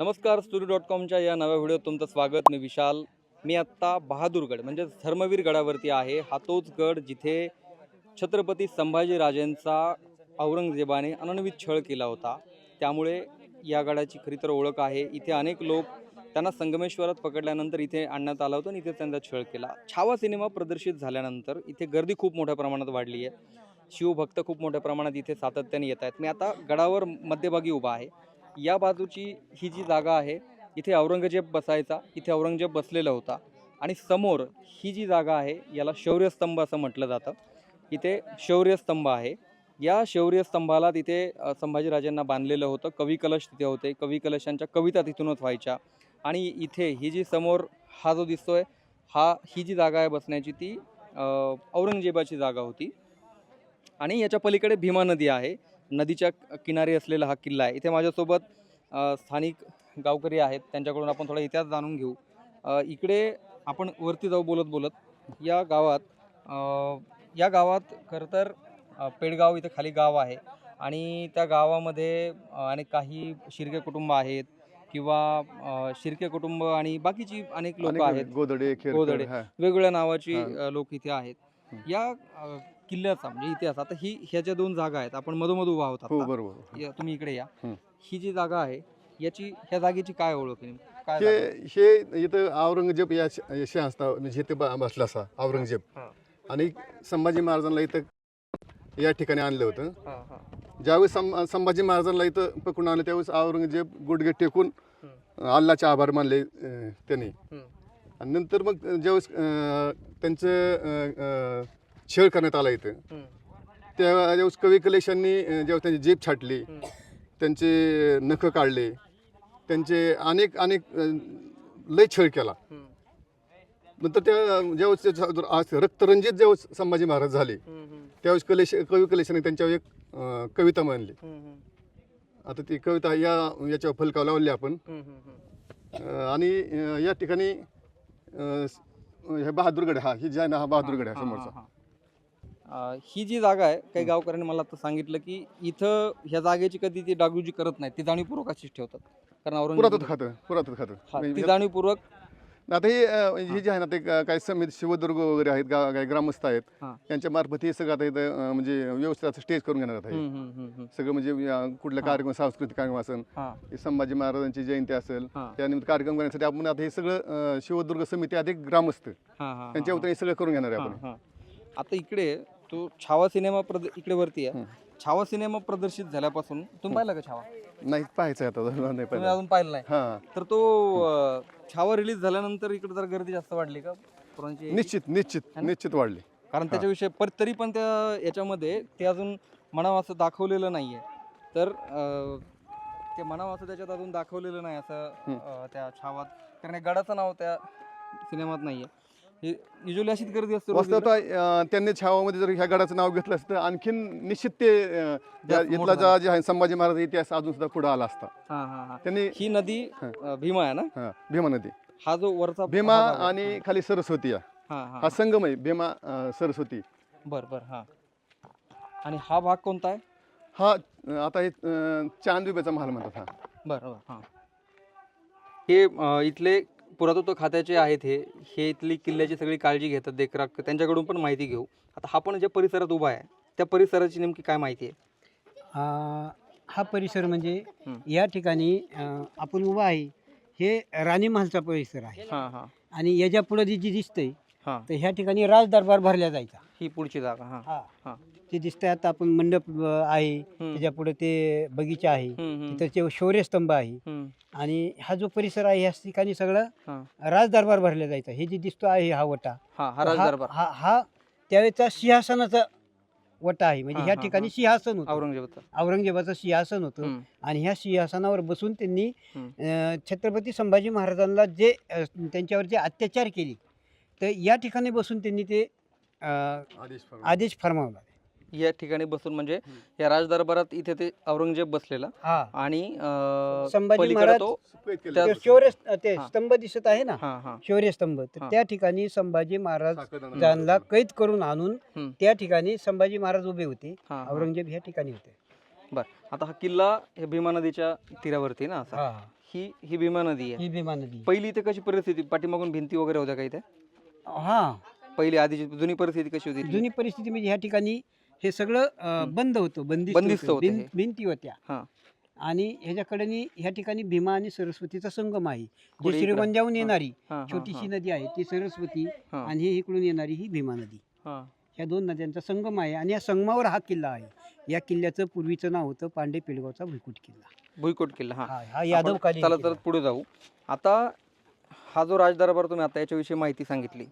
नमस्कार studio dot कॉमच्या या नव्या व्हिडिओत तुमचं स्वागत. मी विशाल. मी आत्ता बहादूरगड म्हणजे धर्मवीर गडावरती आहे. हा तोच गड जिथे छत्रपती संभाजीराजेंचा औरंगजेबाने अनन्वित छळ केला होता. त्यामुळे या गडाची खरी तर ओळख आहे. इथे अनेक लोक त्यांना संगमेश्वरात पकडल्यानंतर इथे आणण्यात आलं होतं आणि इथे त्यांचा छळ केला. छावा सिनेमा प्रदर्शित झाल्यानंतर इथे गर्दी खूप मोठ्या प्रमाणात वाढली आहे. शिवभक्त खूप मोठ्या प्रमाणात इथे सातत्याने येत आहेत. मी आता गडावर मध्यभागी उभा आहे. या बाजूची ही जी जागा आहे इथे औरंगजेब बसायचा इथे औरंगजेब बसलेला होता. आणि समोर ही जी जागा आहे याला शौर्यस्तंभ असं म्हटलं जातं. इथे शौर्यस्तंभ आहे. या शौर्यस्तंभाला तिथे संभाजीराजांना बांधलेलं होतं. कवी कलश तिथे होते. कवी कलशांच्या कविता तिथूनच व्हायच्या. आणि इथे ही जी समोर हा जो दिसतोय हा ही जी जागा आहे बसण्याची ती औरंगजेबाची जागा होती. आणि याच्या पलीकडे भीमा नदी आहे. नदीच्या किनारी असलेला हा किल्ला आहे. इथे माझ्यासोबत स्थानिक गावकरी आहेत. त्यांच्याकडून आपण थोडा इतिहास जाणून घेऊ. इकडे आपण वरती जाऊ बोलत बोलत. या गावात या गावात खरं तर पेडगाव इथे खाली गाव आहे. आणि त्या गावामध्ये अ, आणि काही शिर्के कुटुंब आहेत किंवा शिर्के कुटुंब आणि बाकीची अनेक लोक अनेक आहेत. गोदडे गोदडे. वेगवेगळ्या नावाची. लोक इथे आहेत. या किल्ल्याचा म्हणजे इतिहास आता ही ह्याच्या दोन जागा आहेत आपण मधोमध उभा आहोत हो आता. बरोबर या- तुम्ही इकडे या हं. ही जी जागा आहे याची ह्या जागेची काय ओळख आहे काय हे जागा? हे इथं औरंगजेब या शहास्ता म्हणजे इथे ब- बसला असा औरंगजेब हा. आणि संभाजी महाराजांना इथं या ठिकाणी आणलं होतं हा, हा. ज्यावेळेस सं- संभाजी महाराजांना इथं पकडून आणलं त्यावेळेस औरंगजेब गुडघे टेकून हं. अल्लाचे आभार मानले अं, त्यांनी हं. आणि नंतर मग ज्यावेळेस अं, त्यांचं अं, अं, छळ करण्यात आला इथं हं. त्या ज्यावेळेस कवी कलेशांनी ज्यावेळेस त्यांची जीभ छाटली. त्यांचे नख काढले त्यांचे अनेक अनेक लय छळ केला. नंतर त्या ज्यावेळेस रक्तरंजित ज्यावेळेस संभाजी महाराज झाले. त्यावेळेस कलेश कवी कलेशाने त्यांच्यावर एक कविता. हं. आता ती कविता या याच्यावर फलकावर लावली आपण आणि या ठिकाणी हे बहादूरगड हा ही जी आहे ना हा बहादूरगड आहे हा, समोरचा हा, जी जागा आहे काही गावकऱ्यांनी मला आता सांगितलं की इथं ह्या जागेची कधी ती डागडुजी करत नाही ती जाणीवपूर्वक अशीच ठेवतात कारण औरंगजेब खातं पुरातन खातं हा, ती म्हणजे जाणीवपूर्वक आता हे अं, हे जे आहे ना ते काही समिती शिवदुर्ग वगैरे आहेत गा काही ग्रामस्थ आहेत हा. यांच्या मार्फत हे सगळं आता इथं अं, म्हणजे व्यवस्थित असं स्टेज करून घेणार आता हे. हं. हं. हं. हं. सगळं म्हणजे अं, कुठलं हा. कार्यक्रम सांस्कृतिक कार्यक्रम असेल हा. हे संभाजी महाराजांची जयंती असेल हा. त्यानिमित्त कार्यक्रम करण्यासाठी आपण आता हे सगळं अं, शिवदुर्ग समिती अधिक ग्रामस्थ हा. हा. हा. त्यांच्या वतीने हे सगळं करून घेणार आहे हा, आपण हा. आता इकडे तो छावा सिनेमा प्रद इकडे वरती आहे. छावा सिनेमा प्रदर्शित झाल्यापासून तुम्ही पाहिला का छावा? नाही पाहायचं आहे आता नाही तुम्ही अजून पाहिलं नाही. हा. तर तो अं, छावा रिलीज झाल्यानंतर इकडे जर गर्दी जास्त वाढली का? पोरांची निश्चित निश्चित निश्चित वाढली. कारण त्याच्याविषयी पर तरी पण त्या याच्यामध्ये ते अजून म्हणावं असं दाखवलेलं नाहीये. तर अं, ते म्हणावं असं त्याच्यात अजून दाखवलेलं नाही असं हं. अं, त्या छावात. कारण हे गडाचं नाव त्या सिनेमात नाहीये. हे युजली अशीच गर्दी असते वास्तवतः अं, त्यांनी छावामध्ये जर ह्या गडाचं नाव घेतलं असतं आणखीन निश्चित ते अं, त्या जास्त इथला मोठं जा जे आहे संभाजी महाराज इतिहास अजून सुद्धा पुढे आला असता. हा हा हा. त्यांनी ही नदी हं. अं, भीमा आहे ना? हा, भीमा नदी. हा जो वरचा भीमा हा भाग आहे. आणि खाली सरस्वती आहे. हा हा हा. संगम आहे भीमा अं, सरस्वती. बर बर हा. आणि हा भाग कोणता आहे? हा अं, आता हे अं, चांदबिब्याचा महाल म्हणतात हा. बर बर हा. हे अं, इथले पुरातत्व खात्याचे आहेत हे हे इथली किल्ल्याची सगळी काळजी घेतात देखराख त्यांच्याकडून पण माहिती घेऊ. आता हा पण ज्या परिसरात उभा आहे त्या परिसराची नेमकी काय माहिती आहे? हा परिसर म्हणजे. या ठिकाणी आपण उभा आहे हे राणी महालचा परिसर आहे. आणि याच्यापुढे जी जी दिसतंय हा. तर ह्या ठिकाणी राजदरबार भरला जायचा. ही पुढची जागा हा. हा. हा. ते दिसतंय आता आपण मंडप अ, आहे. त्याच्या पुढे ते बगीचा आहे. हम्म, हम्म, तिथं ते शौर्यस्तंभ आहे. हम्म, आणि हा जो परिसर आहे ह्या ठिकाणी सगळं हा. राजदरबार भरला जायचा. हे जे दिसतो आहे हा वटा. हा हा राजदरबार. हा हा त्यावेळेचा सिंहासनाचा वटा आहे. म्हणजे हा, ह्या हा, ठिकाणी हा. सिंहासन होतं. औरंगजेबाचा. औरंगजेबाचं सिंहासन होतं. हम्म, आणि ह्या सिंहासनावर बसून त्यांनी. अ, छत्रपती संभाजी महाराजांना जे अ, त्यांच्यावर जे अत्याचार केले तर या ठिकाणी बसून त्यांनी ते अ, आदेश फरमा. आदेश फरमावला. या ठिकाणी बसून म्हणजे या राजदरबारात इथे ते औरंगजेब बसलेला हा. आणि अं, संभाजी पलीकडे महाराज- तो त्या- ते. शौर्य ते हा. स्तंभ दिसत आहे ना? हा हा. शौर्यस्तंभ तर हा. त्या ठिकाणी संभाजी महाराज त्यांना कैद करून आणून. त्या ठिकाणी संभाजी महाराज उभे होते. हा, हा. औरंगजेब ह्या ठिकाणी होते. आता हा किल्ला हे भीमा नदीच्या तीरावरती ना असा? हा. ही ही भीमा नदी आहे. ही भीमा नदी पहिली इथे कशी परिस्थिती? पाठीमागून भिंती वगैरे होत्या का इथे? हा पहिली आधीची जुनी परिस्थिती कशी होती? जुनी परिस्थिती म्हणजे ह्या ठिकाणी हे सगळं अं. बंद होतं बंदिस्त बंदिस्त होतं. हे. भिंती होत्या हा. आणि ह्याच्याकडे ह्या ठिकाणी भीमा आणि सरस्वतीचा संगम आहे पुढे जे इकडं. श्रीगोंद्याहून. येणारी हा, हा, छोटीशी हा, नदी आहे ती सरस्वती हा, आणि ही इकडून येणारी ही भीमा नदी हा. ह्या दोन नद्यांचा संगम आहे आणि या संगमावर हा किल्ला आहे या किल्ल्याचं पूर्वीचं नाव होतं पांडे पिळगावचा भुईकोट किल्ला भुईकोट किल्ला हा हा हा आपण यादवकालीन चला. तर पुढे जाऊ आता हा जो राजदरबार तुम्ही आता याच्याविषयी माहिती सांगितली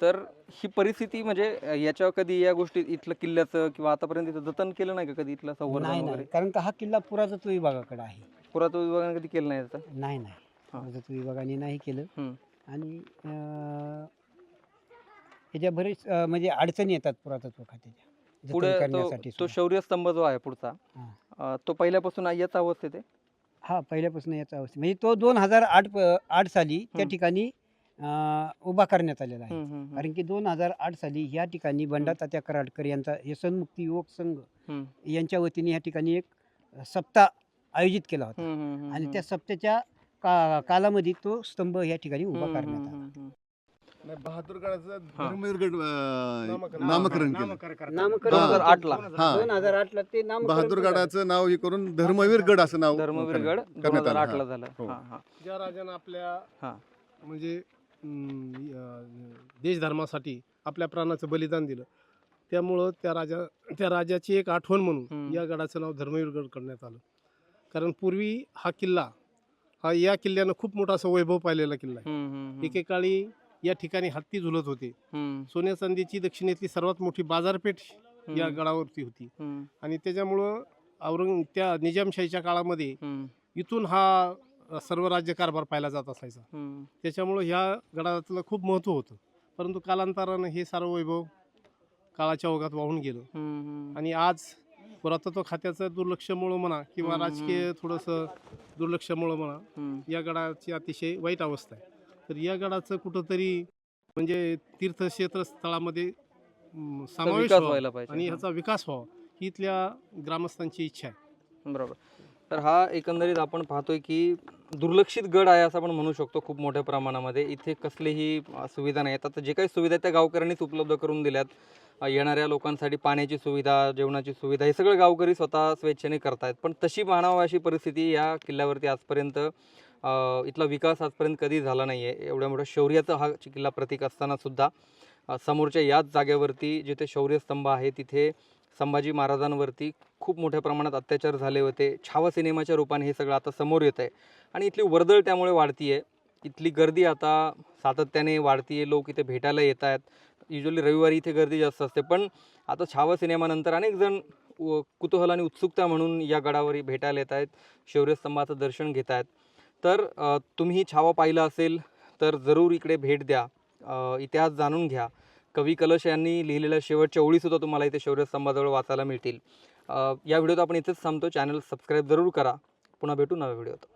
तर ही परिस्थिती म्हणजे अं, याच्या कधी या गोष्टी इथलं किल्ल्याचं किंवा आतापर्यंत इथं जतन केलं नाही का कधी इथलं संवर्धन नाही वगैरे नाही कारण का हा किल्ला पुरातत्व विभागाकडे आहे पुरातत्व विभागाने कधी केलं नाही याचं नाही नाही हा. पुरातत्व विभागाने नाही केलं हम्म. आणि अं, ह्याच्या बरेच अं, म्हणजे अडचणी येतात पुरातत्व खात्याच्या जतन पुढे तो करण्यासाठी तो सुद्धा. शौर्य स्तंभ जो आहे पुढचा हा. अं, तो पहिल्यापासून याच अवस्थेत आहे हा पहिल्यापासून याचा अवस्था म्हणजे तो दोन हजार आठ आठ साली त्या. ठिकाणी अं, उभा करण्यात आलेला आहे हम्म. कारण की दोन हजार आठ साली ह्या ठिकाणी बंडा तात्या कराडकर यांचा व्यसनमुक्ती युवक संघ हम्म. यांच्या वतीने या ठिकाणी एक सप्ताह आयोजित केला होता हम्म, हम्म, हम्म, आणि. त्या सप्त्याच्या का कालामध्ये तो स्तंभ या ठिकाणी उभा हम्म, करण्यात आला हम्म, हम्म. नाही, बहादूरगडाचं. धर्मवीरगड अं, नामकरण- नामकरण केलं नामकरण दोन हजार. आठला हा. दोन हजार आठला ते नामकरण बहादूरगडाचं नाव हे करून धर्मवीरगड असं नाव धर्मवीरगड करण्यात- दोन करण्यात हजार आलं, आठला. झालं हो. हा, हा. ज्या राजानं आपल्या हा. म्हणजे अं, अं, देशधर्मासाठी आपल्या प्राणाचं बलिदान दिलं त्यामुळं त्या राजा त्या राजाची एक आठवण हम्म. म्हणून या गडाचं नाव धर्मवीरगड करण्यात आलं कारण पूर्वी हा किल्ला हा या किल्ल्यानं खूप मोठा असा वैभव पाहिलेला किल्ला आहे हम्म, हम्म, हम्म. एकेकाळी या ठिकाणी हत्ती झुलत होते. हम्म, सोन्या चांदीची दक्षिणेतली सर्वात मोठी बाजारपेठ या हम्म, गडावरती होती. हम्म, आणि त्याच्यामुळं औरंग त्या निजामशाहीच्या काळामध्ये हम्म, इथून हा अ, सर्व राज्य कारभार पाहिला जात असायचा. हम्म. त्याच्यामुळं ह्या गडातलं खूप महत्त्व होतं. परंतु कालांतरानं हे सर्व वैभव काळाच्या ओघात वाहून गेलं. हम्म. आणि आज पुरातत्व खात्याचं दुर्लक्षमुळं म्हणा किंवा हम्म, राजकीय थोडंसं दुर्लक्षमुळं म्हणा हम्म. या गडाची अतिशय वाईट अवस्था आहे. तर या गडाचं कुठंतरी म्हणजे तीर्थक्षेत्र स्थळामध्ये समावेश विकास व्हावा व्हायला पाहिजे. आणि. ह्याचा विकास व्हावा ही इथल्या ग्रामस्थांची इच्छा आहे. बरोबर. तर हा एकंदरीत आपण पाहतोय की दुर्लक्षित गड आहे असं आपण म्हणू शकतो खूप मोठ्या प्रमाणामध्ये. इथे कसलीही अ, सुविधा नाही. आता जे काही सुविधा आहेत त्या गावकऱ्यांनीच उपलब्ध करून दिल्यात. अ, येणाऱ्या लोकांसाठी पाण्याची सुविधा जेवणाची सुविधा हे सगळं गावकरी स्वतः स्वेच्छेने करतायत. पण तशी मानावं अशी परिस्थिती या किल्ल्यावरती आजपर्यंत इथला विकास आजपर्यंत कधी झाला नाही आहे एवढ्या मोठ्या शौर्याचा हा किल्ला प्रतीक असतानासुद्धा समोरच्या याच जागेवरती जिथे शौर्यस्तंभ आहे तिथे संभाजी महाराजांवरती खूप मोठ्या प्रमाणात अत्याचार झाले होते. छावा सिनेमाच्या रूपाने हे सगळं आता समोर येत आहे आणि इथली वर्दळ त्यामुळे वाढती आहे इथली गर्दी आता सातत्याने वाढती आहे लोक इथे भेटायला येत आहेत युजली रविवारी इथे गर्दी जास्त असते. पण आता छावा सिनेमानंतर अनेक जण व- कुतूहल आणि उत्सुकता म्हणून या गडावर भेटायला येत आहेत शौर्यस्तंभाचं दर्शन घेत आहेत तर तुम्ही छावा पाहिला असेल तर जरूर इकडे भेट द्या. इतिहास जाणून घ्या. कवी कलश यांनी लिहिलेल्या शेवटच्या ओळीसुद्धा तुम्हाला इथे शौर्य स्तंभाजवळ वाचायला मिळतील. या व्हिडिओत आपण इथेच थांबतो. चॅनल सबस्क्राईब जरूर करा. पुन्हा भेटू नव्या व्हिडिओत.